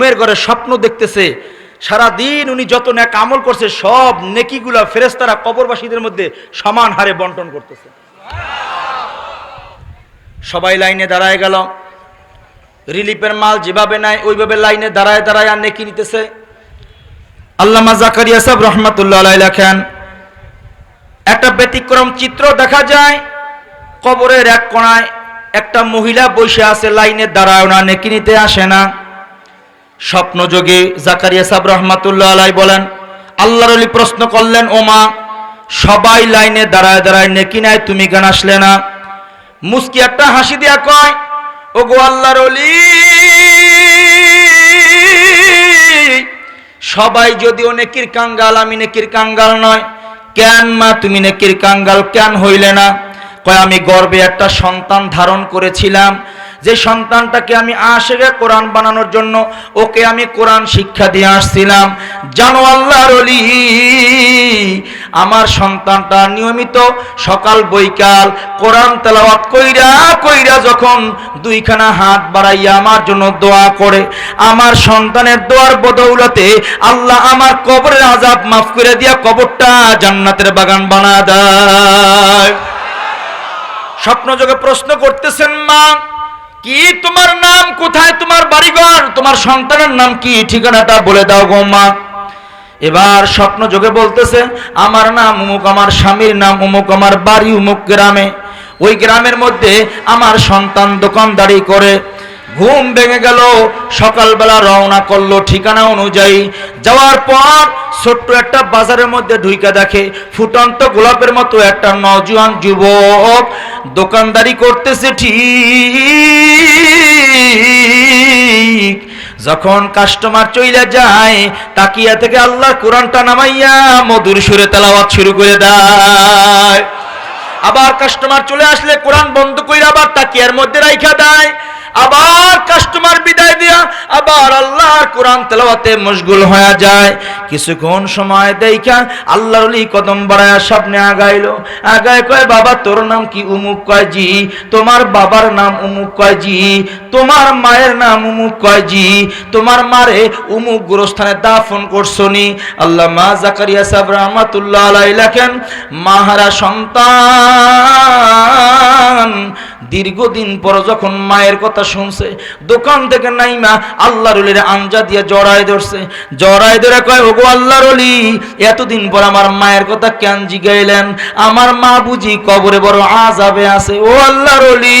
ঘুমের ঘরে স্বপ্ন দেখতেছে সারা দিন উনি যত ন্যাক আমল করছে, সব নেকিগুলা ফেরেস্তারা কবরবাসীদের মধ্যে সমান হারে বন্টন করতেছে। সবাই লাইনে দাঁড়ায় গেল। রিলিফের মাল যেভাবে নেয়, ওইভাবে লাইনে দাঁড়ায় দাঁড়ায় আর নেকি নিতেছে। আল্লামা জাকারিয়া সাহেব রহমাতুল্লাহ আলাই লেখেন, একটা ব্যতিক্রম চিত্র দেখা যায়, কবরের এক কোণায় একটা মহিলা বসে আছে, লাইনে দাঁড়ায় না, নেকি নিতে আসে না। স্বপ্নযোগে জাকারিয়া সাহেব রহমাতুল্লাহ আলাই বলেন, আল্লাহর আলী প্রশ্ন করলেন, ওমা, সবাই লাইনে দাঁড়ায় দাঁড়ায় নেকি নেয় তুমি কেন আসলে না? মুস্কি একটা হাসি দিয়া কয় ও গো আল্লাহর অলি সবাই যদিও নেকির কাঙ্গাল, আমি নেকির কাঙ্গাল নয়। কেন মা, তুমি নেকির কাঙ্গাল, কেন হইলে না? কয়, আমি গর্বে একটা সন্তান ধারণ করেছিলাম যে সন্তানটাকে আমি আশেগে কোরআন বানানোর জন্য ওকে আমি কোরআন শিক্ষা দিয়ে আসছিলাম। জানো আল্লাহর অলি আমার সন্তানটা নিয়মিত সকাল বৈকাল কোরআন তেলাওয়াত কইরা কইরা যখন দুইখানা হাত বাড়াইয়া আমার জন্য দোয়া করে, আমার সন্তানের দোয়ার বদৌলতে আল্লাহ আমার কবরের আজাব মাফ করে দিয়া কবরটা জান্নাতের বাগান বানা দেয়। স্বপ্নযোগে প্রশ্ন করতেছেন মা কি? তোমার নাম কোথায়? তোমার বাড়িঘর? তোমার সন্তানের নাম কি? ঠিকানাটা বলে দাও গো মা। এবার স্বপ্ন যোগে বলতেছে, আমার নাম উমুক, আমার স্বামীর নাম উমুক, আমার বাড়ি উমুক গ্রামে। ওই গ্রামের মধ্যে আমার সন্তান দোকানদারি করে। ঘুম ভেঙে গেল, সকালবেলা রওনা করল ঠিকানা অনুযায়ী। যাওয়ার পর ছোট্ট একটা বাজারের মধ্যে ঢুইকা দেখে ফুটন্ত গোলাপের মতো একটা নজওয়ান যুবক দোকানদারি করতেছে ঠিক। যখন কাস্টমার চইলে যায়, তাকিয়া থেকে আল্লাহ কোরআনটা নামাইয়া মধুর সুরে তেলাওয়াত শুরু করে দেয়। আবার কাস্টমার চলে আসলে কোরআন বন্ধ কইরা আবার তাকিয়ার মধ্যে রাইখা দেয়। আবার কাস্টমার বিদায় দিয়া আবার আল্লাহর কোরআন তেলাওয়াতে মশগুল হয়ে যায়। কিছুক্ষণ সময় দেখা আল্লাহর অলি কদম বাড়ায় সামনে আগাইলো। আগায় কয়, বাবা, তোর নাম কি উমুক কয় জি? তোমার বাবার নাম উমুক কয় জি? তোমার মায়ের নাম উমুক কয় জি? তোমার মারে উমুক গোরস্থানে দাফন করছনি আল্লাহ মা জাকারিয়া সাহেব রহমাতুল্লাহ আলাই লেখেন, মাহারা সন্তান দীর্ঘদিন পর যখন মায়ের কথা শুনছে, দোকান থেকে নাইমা আল্লাহর অলির আঞ্জা দিয়ে জড়ায় ধরছে। জড়ায় ধরে কয়, ওগো আল্লাহর অলি, এতদিন পর আমার মায়ের কথা কেন জিগাইলেন? আমার মা বুঝি কবরে বড় আজাবে আছে। ও আল্লাহর অলি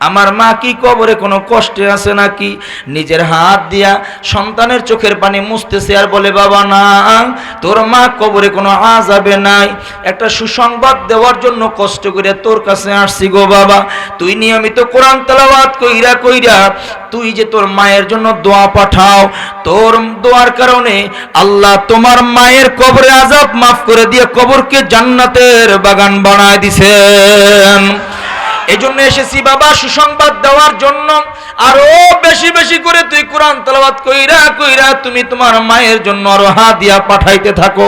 আমার মা কি কবরে কোনো কষ্টে আছে নাকি? নিজের হাত দিয়া সন্তানের চোখের পানি মুছতেছে আর বলে, বাবা, না, তোর মা কবরে কোনো আজাবে নাই। একটা সুসংবাদ দেওয়ার জন্য কষ্ট করে তোর কাছে আসছি গো বাবা। তুই নিয়মিত কোরআন তেলাওয়াত কইরা কইরা তুই যে তোর মায়ের জন্য দোয়া পাঠাও, তোর দোয়ার কারণে আল্লাহ তোমার মায়ের কবরে আজাব মাফ করে দিয়ে কবরকে জান্নাতের বাগান বানায় দিছেন। এই জন্য এসেছি বাবা, সুসংবাদ দেওয়ার জন্য। আরও বেশি বেশি করে তুই কোরআন তেলাওয়াত কইরা কইরা তুমি তোমার মায়ের জন্য আরও হাদিয়া পাঠাইতে থাকো।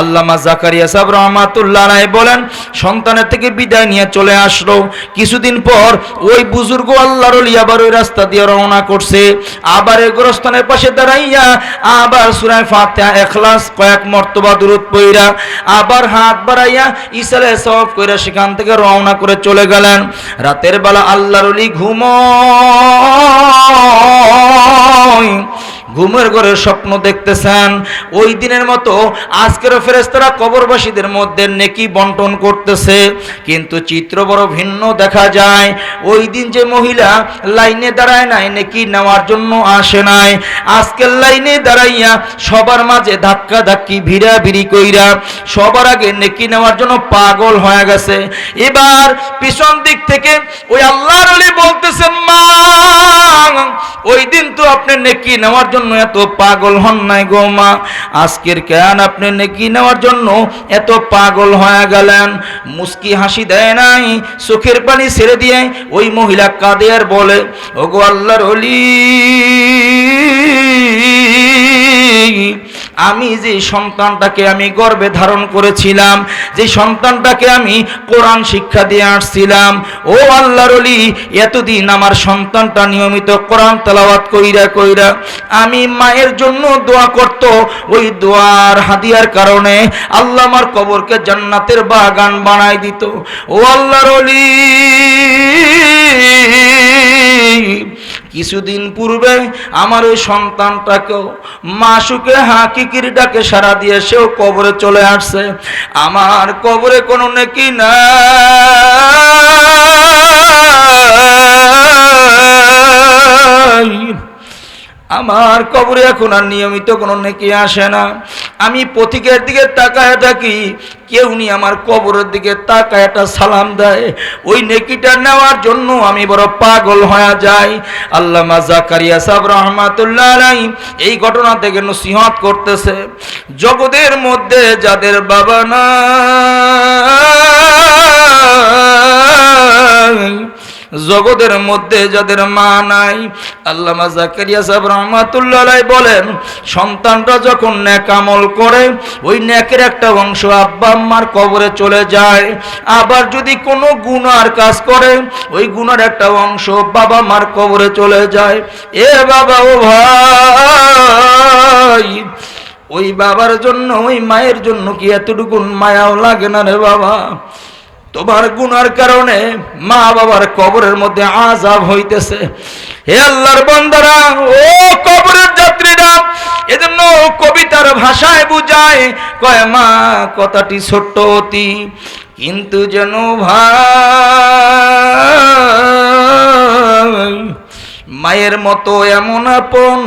আল্লামা জাকারিয়া সাহেব রহমাতুল্লাহ রায় বলেন, সন্তানের থেকে বিদায় নিয়ে চলে আসলো। কিছুদিন পর ওই বুজুর্গ আল্লাহর ওলি আবার ওই রাস্তা দিয়ে রওনা করছে। আবার এই গোরস্থানের পাশে দাঁড়াইয়া আবার সুরায় ফাতিহা, এখলাস, কয়েক মর্তবা দূরত পইরা আবার হাত বাড়াইয়া ইসালে সব কইরা সেখান থেকে রওনা করে চলে গেলেন। রাতের বেলা আল্লাহর ঘুম ঘুমের ঘরে স্বপ্ন দেখতেছেন। ওই দিনের মতো আজকের ফেরেস্তারা কবরবাসীদের মধ্যে নেকি বন্টন করতেছে। কিন্তু চিত্র বড় ভিন্ন দেখা যায়। ওই দিন যে মহিলা লাইনে দাঁড়ায় নাই, নেকি নেওয়ার জন্য আসে নাই। আজকের লাইনে দাঁড়াইয়া সবার মাঝে ধাক্কা ধাক্কি ভিড়া ভিড়ি কইরা সবার আগে নেকি নেওয়ার জন্য পাগল হয়ে গেছে। এবার পিছন দিক থেকে ওই আল্লাহর আলী বলতেছেন মা, ওই দিন তো আপনি নেকি নেওয়ার জন্য এত পাগল হন নাই গো মা। আজকের কেন আপনি নেকি নেওয়ার জন্য এত পাগল হয়ে গেলেন। মুস্কি হাসি দেয় নাই, চোখের পানি ছেড়ে দিয়ে ওই মহিলা কাঁদে আর বলে ও গো আল্লাহর অলি আমি যে সন্তানটাকে আমি গর্বে ধারণ করেছিলাম, যে সন্তানটাকে আমি কোরআন শিক্ষা দিয়ে আসছিলাম, ও আল্লাহর অলি এতদিন আমার সন্তানটা নিয়মিত কোরআন তেলাওয়াত কইরা কইরা আমি মায়ের জন্য দোয়া করত। ওই দোয়ার হাদিয়ার কারণে আল্লাহ আমার কবরকে জান্নাতের বাগান বানাই দিত। ও আল্লাহর অলি কিছুদিন পূর্বে আমার ওই সন্তানটাকেও মাসুকে হাকিকির ডাকে সারা দিয়ে সেও কবরে চলে আসছে। আমার কবরে কোনো নেকি না আমার কবরে এখন আর নিয়মিত কোনো নেকি আসে না। আমি পথিকের দিকে তাকায় থাকি। কেউ নি আমার কবরের দিকে তাকায় একটা সালাম দেয়। ওই নেকিটা নেওয়ার জন্য আমি বড় পাগল হয়ে যাই। আল্লামা জাকারিয়া সাহেব রহমাতুল্লাহ আলাই এই ঘটনা থেকে নসিহত করতেছে। জগতের মধ্যে যাদের বাবা না জগতের মধ্যে যাদের মা নাই, আল্লামা জাকারিয়া সাহেব রহমাতুল্লাহ বলেন, সন্তানরা যখন ন্যাক আমল করে, ওই ন্যাকের একটা অংশ আব্বা আম্মার কবরে চলে যায়। আবার যদি কোনো গুনার কাজ করে, ওই গুনার একটা অংশ বাবা মার কবরে চলে যায়। এ বাবা ও ভাই, ওই বাবার জন্য, ওই মায়ের জন্য কি এতটুকুন মায়াও লাগে না রে বাবা? তোমার গুনার কারণে মা বাবার কবরের মধ্যে আজাব হইতেছে। হে আল্লাহর বন্দারা, ও কবরের যাত্রীরা, এজন্য কবিতার ভাষায় বুঝায় কয়, মা, কথাটি ছোট্ট অতি, কিন্তু যেন ভাই মায়ের মতো এমন আপন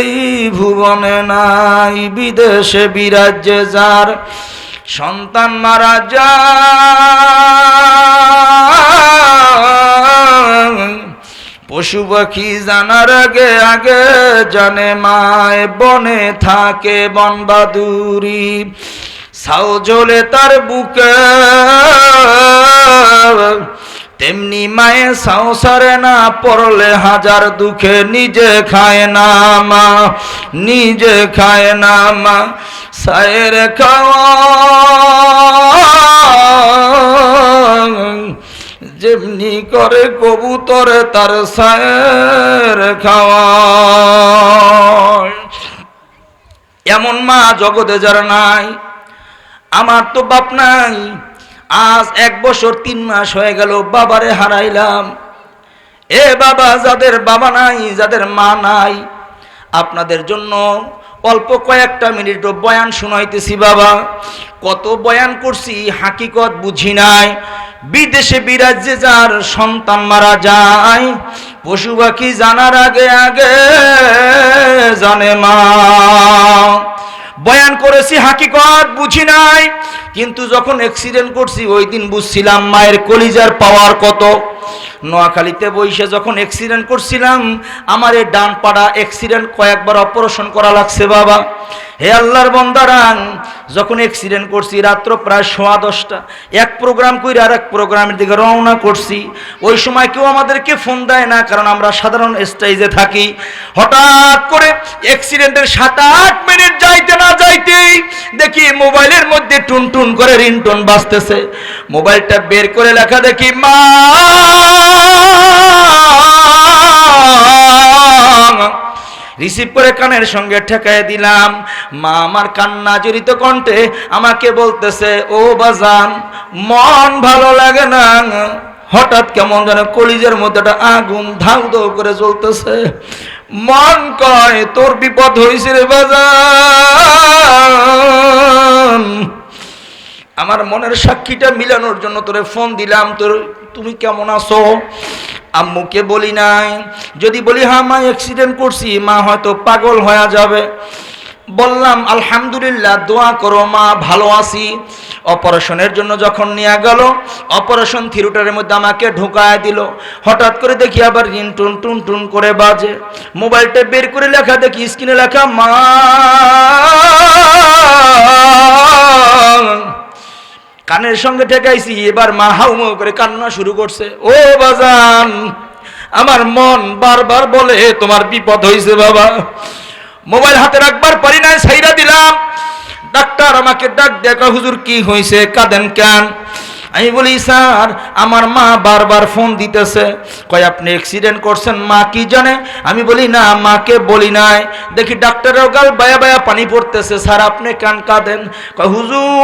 এই ভুবনে নাই, বিদেশে বিরাজ্যে যার সন্তান মারা যায়। পশু পাখি জানার আগে আগে জানে মায়, বনে থাকে বনবাদুরি সাও তার বুকে তেমনি মায়ে সংসারে না পড়লে হাজার দুঃখে নিজে খায় না মা, নিজে খায় না মা। সায়ের খাওয়া যেমনি করে কবুতরে, তার সায়ের খাওয়া এমন মা জগতে যারা নাই, আমার তো বাপ নাই। আজ এক বছর তিন মাস হয়ে গেল, বাবারে হারাইলাম। এ বাবা যাদের বাবা নাই, যাদের মা নাই, আপনাদের জন্য অল্প কয়েকটা মিনিট বয়ান শুনাইতেছি বাবা। কত বয়ান করছি, হাকিকত বুঝি নাই। বিদেশে বিরাজ্যে যার সন্তান মারা যায়, পশু পাখি জানার আগে আগে জানে মা। বয়ান করেছি, হাকিকত বুঝি নাই। কিন্তু যখন অ্যাক্সিডেন্ট করছি, ওই দিন বুঝছিলাম, মায়ের কলিজার পাওয়ার কত। নোয়াখালীতে বইসে যখন অ্যাক্সিডেন্ট করছিলাম, আমার এই ডান পাড়া অ্যাক্সিডেন্ট কয়েকবার অপারেশন করা লাগছে বাবা। হে আল্লাহর বন্দারান যখন অ্যাক্সিডেন্ট করছি, রাত্র প্রায় সোয়া দশটা, এক প্রোগ্রাম করে আর এক প্রোগ্রামের দিকে রওনা করছি। ওই সময় কেউ আমাদেরকে ফোন দেয় না, কারণ আমরা সাধারণ স্টেজে থাকি। হঠাৎ করে অ্যাক্সিডেন্টের সাত আট মিনিট যাইতে না যাইতেই দেখি মোবাইলের মধ্যে টুন টুন করে রিংটোন বাজতেছে। মোবাইলটা বের করে লেখা দেখি, মা! রিসিভ করে কানের সঙ্গে ঠেকায় দিলাম। মা আমার কান্না জড়িত কণ্ঠে আমাকে বলতেছে, ও বাজান, মন ভালো লাগে না। হঠাৎ কেমন যেন কলিজের মধ্যে একটা আগুন ধাউ ধাউ করে জ্বলতেছে। মন কয়, তোর বিপদ হয়েছে রে বাজান। আমার মনের সাক্ষীটা মিলানোর জন্য তোরে ফোন দিলাম, তোর তুমি কেমন আছো? আম্মুকে বলি নাই। যদি বলি হ্যাঁ মা অ্যাক্সিডেন্ট করছি, মা হয়তো পাগল হয়ে যাবে। বললাম, আলহামদুলিল্লাহ, দোয়া করো, মা, ভালো আছি। অপারেশনের জন্য যখন নিয়ে গেল, অপারেশন থিয়েটারের মধ্যে আমাকে ঢোকায় দিল। হঠাৎ করে দেখি আবার রিন টুন টুন টুন করে বাজে। মোবাইলটা বের করে লেখা দেখি, স্ক্রিনে লেখা মা কানের সঙ্গে ঠেকাইছি, এবার মা হাউমাউ করে কান্না শুরু করছে। ও বাজান, আমার মন বারবার বলে, তোমার বিপদ হয়েছে বাবা। মোবাইল হাতে রাখবার পারি নাই সাইরা দিলাম। ডাক্তার আমাকে ডাক দেখা হুজুর, কি হয়েছে কাঁদেন কেন? আমি বলি, স্যার, আমার মা বারবার ফোন দিতেছে। কয়, আপনি অ্যাক্সিডেন্ট করছেন, মা কি জানে? আমি বলি, না, মাকে বলি নাই। দেখি ডাক্তারের গাল বায়া বায়া পানি পড়তেছে। স্যার, আপনি কান কাঁদেন। কয়, হুজুর,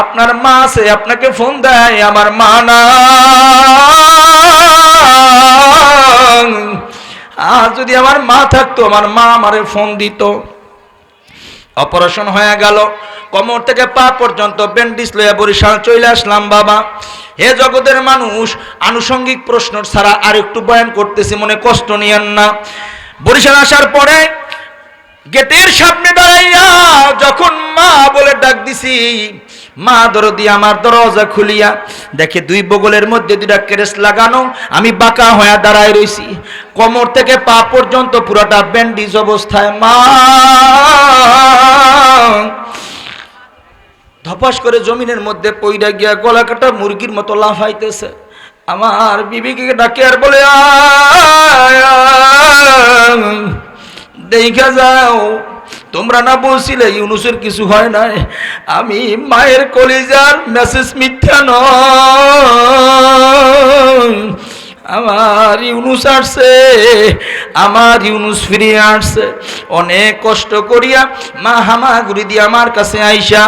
আপনার মা আছে, আপনাকে ফোন দেয়, আমার মা না আর যদি আমার মা থাকতো, আমার মা আমারে ফোন দিত। অপারেশন হয়ে গেল। কোমর থেকে পা পর্যন্ত ব্যান্ডিস লয়ে বরিশাল চলে আসলাম, বাবা। হে জগতের মানুষ, আনুষঙ্গিক প্রশ্ন ছাড়া আর একটু বয়ান করতেছি, মনে কষ্ট নিয়েন না। বরিশাল আসার পরে গেটের সামনে দাঁড়াইয়া যখন মা বলে ডাক দিছি মা দরদি আমার দরজা খুলিয়া দেখে দুই বগলের মধ্যে দুইটা কেরেস লাগানো আমি বাঁকা হয়ে দাঁড়ায় রইছি কোমর থেকে পা পর্যন্ত পুরোটা ব্যান্ডিজ অবস্থায় মা ধপাস করে জমিনের মধ্যে পইরা গিয়া গলা কাটা মুরগির মতো লাফাইতেছে আমার বিবিকে ডাকে আর বলে "আয়, আয়, দেখা যাও তোমরা না বলছিলে ইউনুসের কিছু হয় নাই। আমি মায়ের কলিজার মেসেজ মিথ্যা নয়। আমার ইউনুস আসছে, আমার ইউনুস ফিরিয়ে আসছে। অনেক কষ্ট করিয়া মা হামা হামাগুড়ি দিয়ে আমার কাছে আইসা,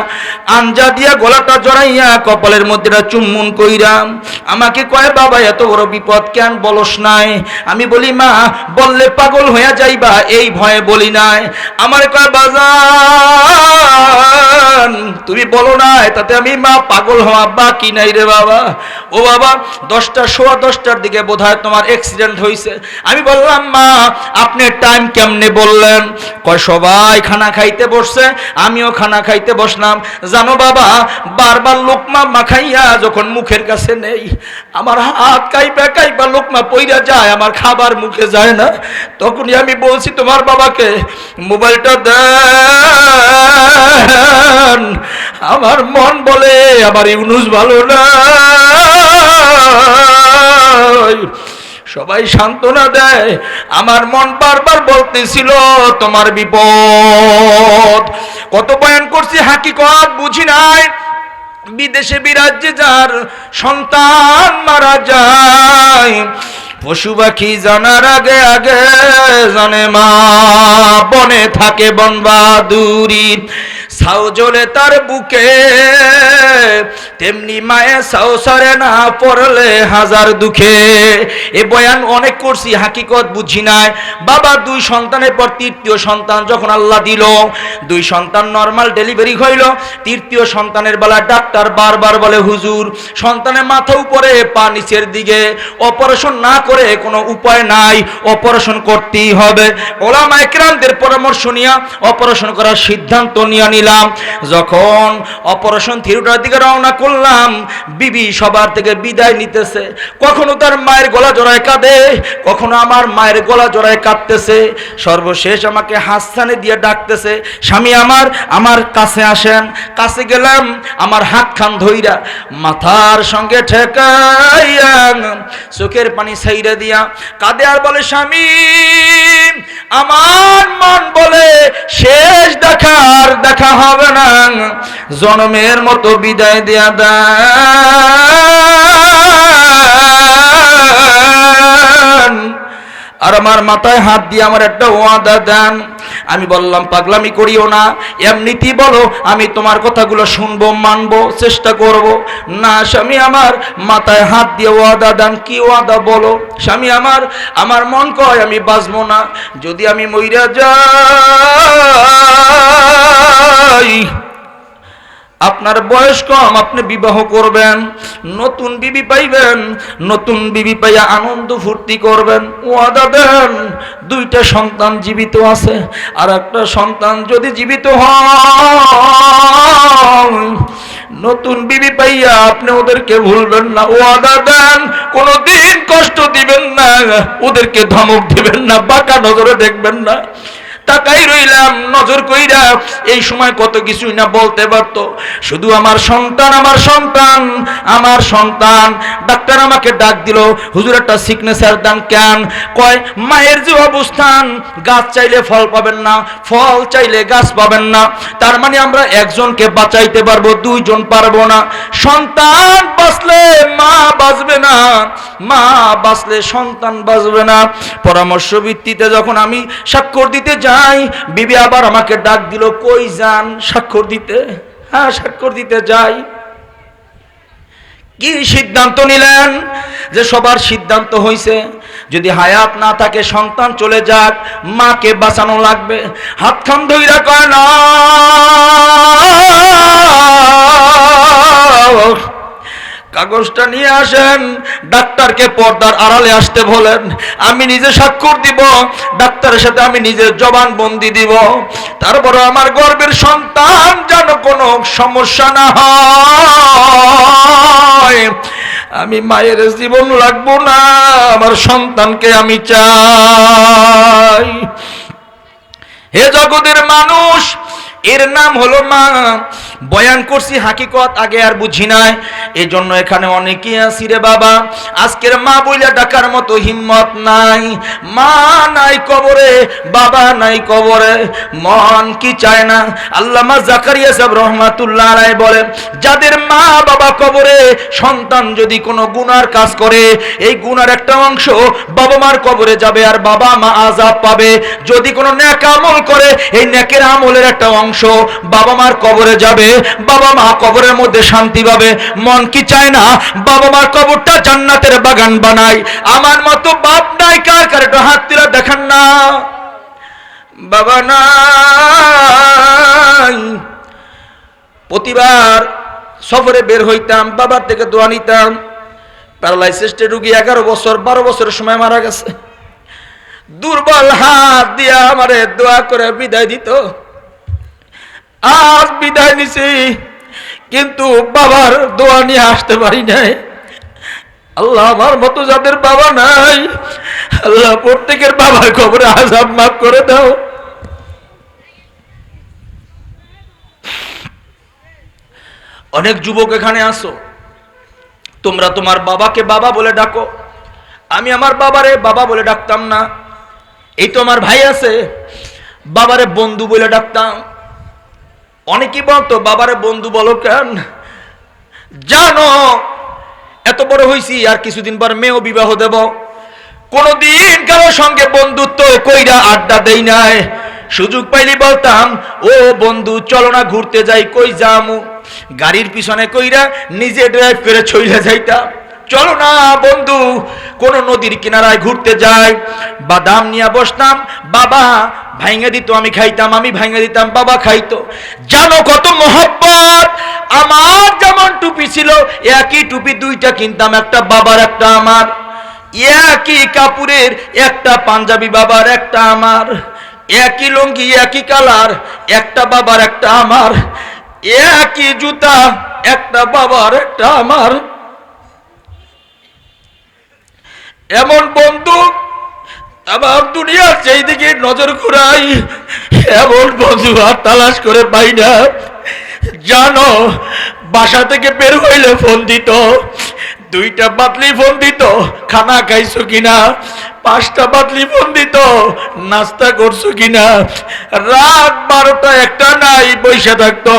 আঞ্জা দিয়া গলাটা জড়াইয়া কপালের মধ্যে চুম্বন কইরাম। আমাকে কয়, বাবা, এত বড় বিপদ কেন বলস নাই? আমি বলি, মা, বললে পাগল হইয়া যাইবা, এই ভয়ে বলি নাই। আমার কয়, বাজান, তুমি বলো নাই, তাতে আমি মা পাগল হওয়া বাকি নাই রে বাবা। ও বাবা, দশটা, সোয়া দশটার দিকে বোধ তোমার অ্যাক্সিডেন্ট হয়েছে আমি বললাম, মা, আপনি টাইম কেমনে বললেন? কয়, সবাই খানা খাইতে বসছে, আমিও খানা খাইতে বসলাম। জানো বাবা, বারবার লোকমা মাখাইয়া যখন মুখের কাছে নেই, আমার হাত কাইপা কাইপা লোকমা পইরা যায়, আমার খাবার মুখে যায় না। তখনই আমি বলছি তোমার বাবাকে, মোবাইলটা দেন, আমার মন বলে, আমার ইউনুস ভালো না। সবাই সান্ত্বনা দেয়, আমার মন বারবার বলতেছিল, তোমার বিপদ। কত বয়ান করছি, হাকিকত বুঝি নাই। বিদেশে বিরাজ্যে যার সন্তান মারা যায়। পশু পাখি জানার আগে আগে জানে মা, বনে থাকে বনবাদুরি। সাউ জ্বলে তার বুকে তেমনি মায়ে সাউ সরে না, পড়লে হাজার দুঃখে। এ বয়ান অনেক করছি, হাকিকত বুঝি নাই। বাবা দুই সন্তানের পর তৃতীয় সন্তান যখন আল্লাহ দিল, দুই সন্তান নর্মাল ডেলিভারি হইল। তৃতীয় সন্তানের বেলা ডাক্তার বারবার বলে, হুজুর, সন্তানের মাথা উপরে পা নিচের দিকে। অপারেশন না করে কোনো উপায় নাই, অপারেশন করতেই হবে। ওলামা একরামদের পরামর্শ নিয়ে অপারেশন করার সিদ্ধান্ত নিয়ে নিলাম। যখন অপারেশন থিয়েটার দিকে রওনা করলাম বিবি সবার থেকে বিদায় নিতেছে। কখনো তার মায়ের গলা জড়ায় কাঁদে, কখনো আমার মায়ের গলা জড়ায় কাঁদতেছে। সর্বশেষ আমাকে হাসসানে দিয়ে ডাকতেছে, স্বামী আমার আমার কাছে আসেন। কাছে গেলাম, আমার হাত খান ধইরা, মাথার সঙ্গে ঠেকাইয়া চোখের পানি সাইরা দিয়া কাঁদে আর বলে, স্বামী, আমার মন বলে শেষ দেখার দেখা হবে না। জনমের মতো বিদায় দেয়া আর আমার মাথায় হাত দিয়ে আমার একটা ওয়াদা দেন। আমি বললাম, পাগলামি করিও না। এমনিতেই বলো, আমি তোমার কথাগুলো শুনব, মানবো, চেষ্টা করব। না, স্বামী আমার মাথায় হাত দিয়ে ওয়াদা দেন। কি ওয়াদা বলো? স্বামী আমার আমার মন কয়, আমি বাঁচবো না। যদি আমি মইরা যাই আপনার বয়স কম, আপনি বিবাহ করবেন, নতুন বিবি পাইবেন, নতুন বিবি পাইয়া আনন্দ ফুর্তি করবেন, ওয়াদা দেন, দুইটা সন্তান জীবিত আছে, আর একটা সন্তান যদি জীবিত হয়, নতুন বিবি পাইয়া আপনি ওদেরকে ভুলবেন না, ওয়াদা দেন, কোনোদিন কষ্ট দিবেন না, ওদেরকে ধমক দিবেন না, বাঁকা নজরে দেখবেন না। তাকাই রইলাম, নজর কইরা এই সময় কত কিছুই না বলতে পারতো। শুধু আমার সন্তান আমার সন্তান আমার সন্তান। ডাক্তার আমাকে ডাক দিল, হুজুর, একটা সিগনেচার দান কেন? কয়, মায়ের যে অবস্থান, গাছ চাইলে ফল পাবেন না, ফল চাইলে গাছ পাবেন না। তার মানে আমরা একজনকে বাঁচাইতে পারব, দুইজন পারব না। সন্তান বাঁচলে মা বাঁচবে না, মা বাঁচলে সন্তান বাঁচবে না। পরামর্শ ভিত্তিতে যখন আমি স্বাক্ষর দিতে যাই বিবি আবার আমাকে ডাক দিল, কই যান? স্বাক্ষর দিতে? হ্যাঁ স্বাক্ষর দিতে যাই। কি সিদ্ধান্ত নিলেন? যে সবার সিদ্ধান্ত হয়েছে যদি হায়াত না থাকে, সন্তান চলে যাক, মাকে বাঁচানো লাগবে। হাতখান ধইরা কয়, না। কাগজটা নিয়ে আসেন, ডাক্তারকে পর্দার আড়ালে আসতে বলেন, আমি নিজে স্বাক্ষর দিব, ডাক্তারের সাথে আমি নিজের জবান বন্দি দিব। তারপরে আমার গর্বের সন্তান যেন কোনো সমস্যা না হয়। আমি মায়ের জীবন লাগবো না, আমার সন্তানকে আমি চাই। হে জগতের মানুষ এর নাম হলো মা। বয়ান করছি হাকিকত, আগে আর বুঝি নাই। এই জন্য এখানে অনেকেই আছি রে বাবা। আজকের মা বইলা ডাকার মতো হিম্মত নাই। মা নাই কবরে, বাবা নাই কবরে। মন কি চায় না? আল্লামা জাকারিয়া সাহেব রহমাতুল্লাহ আলাই বলে, যাদের মা বাবা কবরে, সন্তান যদি কোনো গুনার কাজ করে, এই গুনার একটা অংশ বাবা মার কবরে যাবে আর বাবা মা আজাব পাবে। যদি কোনো ন্যাক আমল করে, এই ন্যাকের আমলের একটা অংশ বাবা মার কবরে যাবে, বাবা মা কবরের মধ্যে শান্তি পাবে। মন কি চায় না? বাবা মার কবরটা জান্নাতের বাগান বানায় আমার মতো বাপ নাই, কার কার? একটু হাত তুলে দেখান না। বাবা নাই। প্রতিবার সফরে বের হইতাম, বাবার থেকে দোয়া নিতাম। প্যারালাইসিসটে রুগী এগারো বছর, বারো বছরের সময় মারা গেছে। দুর্বল হাত দিয়া আমারে দোয়া করে বিদায় দিত। আজ বিদায় নিছি। কিন্তু বাবার দোয়া নিয়ে আসতে পারি নাই। আল্লাহ আমার মতো যাদের বাবা নাই, আল্লাহ প্রত্যেকের বাবার খবরে আজাব মাফ করে দাও। অনেক যুবক এখানে আসো। তোমরা তোমার বাবাকে বাবা বলে ডাকো। আমি আমার বাবারে বাবা বলে ডাকতাম না। এই তো আমার ভাই আছে, বাবারে বন্ধু বলে ডাকতাম। অনেকেই বলতো, বাবারে বন্ধু বলো কেন? জানো, এত বড় হইছি, আর কিছুদিন পর মেয়েও বিবাহ দেব। কোনদিন কারোর সঙ্গে বন্ধুত্ব কইরা আড্ডা দেই নাই। সুযোগ পাইলি বলতাম, ও বন্ধু, চলো না ঘুরতে যাই, কই যামু? গাড়ির পিছনে কইরা নিজে ড্রাইভ করে চইলা যাইতাম। চলো না বন্ধু, কোন নদীর কিনারায় ঘুরতে যাই। বাদাম নিয়ে বসতাম, বাবা ভাইঙ্গা দিত, আমি খাইতাম, আমি ভাইঙ্গা দিতাম, বাবা খাইতো। জানো কত মহব্বত? আমার যেমন টুপি ছিল, একই টুপি দুইটা কিনতাম, একটা বাবার, একটা আমার। একই কাপুরের একটা পাঞ্জাবি বাবার, একটা আমার। একই লুঙ্গি, একই কালার, একটা বাবার, একটা আমার। একই জুতা, একটা বাবার, একটা আমার। এমন বন্ধু আমার দুনিয়ার সেই দিকে নজর ঘুরাই, এমন বন্ধু আর তালাশ করে পাই না। জানো, বাসা থেকে বের হইলে ফোন দিত, দুইটা বাতলি ফোন দিত, খানা খাইছো কিনা? পাঁচটা বাতলি ফোন দিত, নাস্তা করছ কিনা? রাত বারোটা একটা নাই বৈশা থাকতো।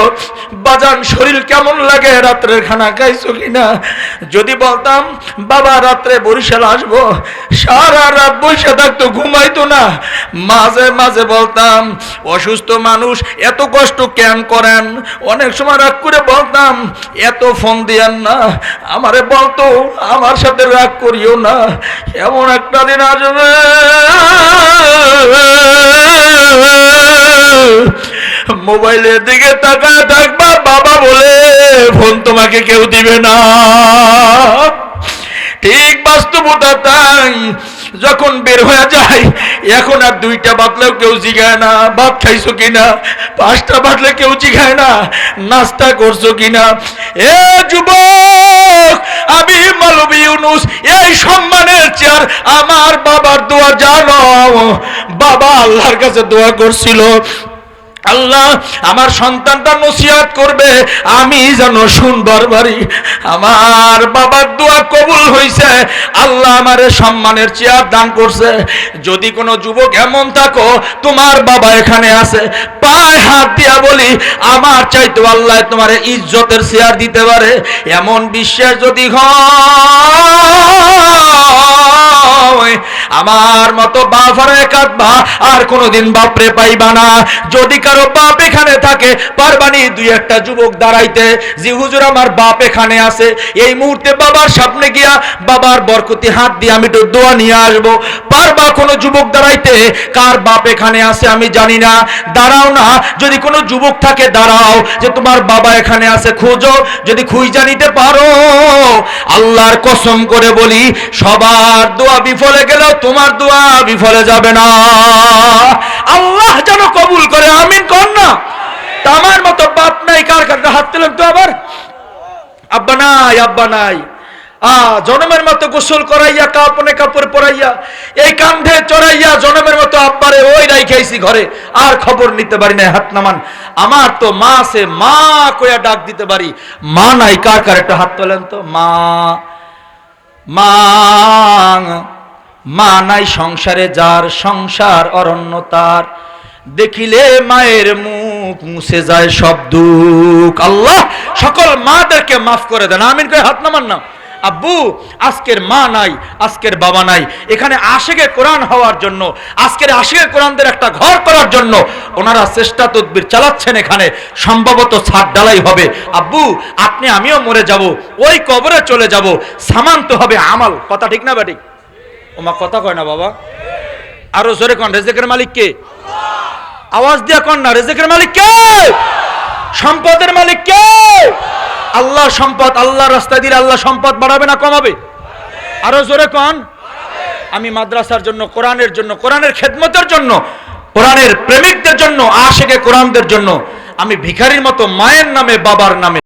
বাজান, শরীর কেমন লাগে? রাত্রের খানা খাইছো কিনা? যদি বলতাম, বাবা, রাত্রে বরিশাল আসব। সারা রাত বৈশা থাকতো, ঘুমাইতো না। মাঝে মাঝে বলতাম, অসুস্থ মানুষ, এত কষ্ট কেন করেন? অনেক সময় রাগ করে বলতাম, এত ফোন দিয়েন না। আমারে বলতো, আমার সাথে রাগ করিও না। এমন একটা দিন আসবে। মোবাইলের দিকে তাকায় থাকবা বাবা বলে, ফোন তোমাকে কেউ দিবে না। ঠিক বাস্তবতা তাই যখন বের হয়ে যায়, এখন আর দুইটা বাতলেও কেউ জিগায় না, ভাত খাইছো কিনা? পাঁচটা বাতলে কেউ জিগায় না, নাস্তা করছ কিনা? এ যুবক, আমি মালবী ইউনুস, এই সম্মানের চেয়ার আমার বাবার দোয়া জানো? বাবা আল্লাহর কাছে দোয়া করছিল। আল্লাহ আমার সন্তানটা নসিহাত করবে, আমি যেন সুন্দর বাড়ি। আমার বাবার দোয়া কবুল হইছে, আল্লাহ আমারে সম্মানের চেয়ার দান করছে। যদি কোনো যুবক এমন থাকো, তোমার বাবা এখানে আছে, পায়ে হাত দিয়া বলি, আমার চাইতো আল্লাহ তোমার ইজ্জতের চেয়ার দিতে পারে। এমন বিশ্বাস যদি হয় আমার মতো বাফারে কাঁদবা আর কোনোদিন বাপরে পাইবা না। যদি কারও বাপ এখানে থাকে, পারবানি দুই একটা যুবক দাঁড়াইতে, যে হুজুর আমার বাপ এখানে আছে, এই মুহূর্তে বাবার সামনে গিয়া বাবার বরকতি হাত দিয়ে আমি তো দোয়া নিয়ে আসব। পারবা কোনো যুবক দাঁড়াইতে? কার বাপ এখানে আছে আমি জানি না। দাঁড়াও না, যদি কোনো যুবক থাকে, দাঁড়াও যে তোমার বাবা এখানে আছে, খোঁজো। যদি খুঁজা নিতে পারো, আল্লাহর কসম করে বলি, সবার দোয়া বিফলে গেলেও তোমার দোয়া বিফলে যাবে না। আল্লাহ যেন কবুল করে, আমিন কর না। তা আমার মতো বাপ নাই, কার কার হাত তুলেন তো আবার? আব্বা নাই আব্বা নাই। আ, জনমের মতো গোসল করাইয়া কাপনে কাপড় পরাইয়া, এই কান্ধে চড়াইয়া জনমের মতো আব্বারে ওই রাইখাইছি ঘরে। আর খবর নিতে পারি না হাত নামান। আমার তো মা সে মা কইয়া ডাক দিতে পারি। মা নাই, কার কার একটা হাত তোলেন তো? মা মা মা নাই সংসারে, যার সংসার অরণ্য তার। দেখিলে মায়ের মুখ মুছে যায় সব দুঃখ। আল্লাহ, সকল মাদেরকে মাফ করে দেন। আমিন করে হাত নামান না। আব্বু, আজকের মা নাই, আজকের বাবা নাই। এখানে আশেকে কোরআন হওয়ার জন্য, আজকের আশেকে কোরআনদের একটা ঘর করার জন্য ওনারা চেষ্টা তদবির চালাচ্ছেন এখানে। সম্ভবত ছাদ ডালাই হবে। আব্বু, আপনি, আমিও মরে যাব। ওই কবরে চলে যাব। সামান্ত হবে আমাল। কথা ঠিক না ব্যাটিক? ওমা কথা কয় না বাবা? আরও জোরে কন, রেজেকের মালিক কে? আওয়াজ দিয়া কন না, রেজেকের মালিক কে? সম্পদের মালিক কে? আল্লাহ সম্পদ আল্লাহ রাস্তা দিলে আল্লাহ সম্পদ বাড়াবে না কমাবে? আরও জোরে কন। আমি মাদ্রাসার জন্য, কোরআনের জন্য, কোরআনের খেদমতের জন্য, কোরআনের প্রেমিকদের জন্য, আশেকে কোরআনদের জন্য, আমি ভিখারির মতো মায়ের নামে, বাবার নামে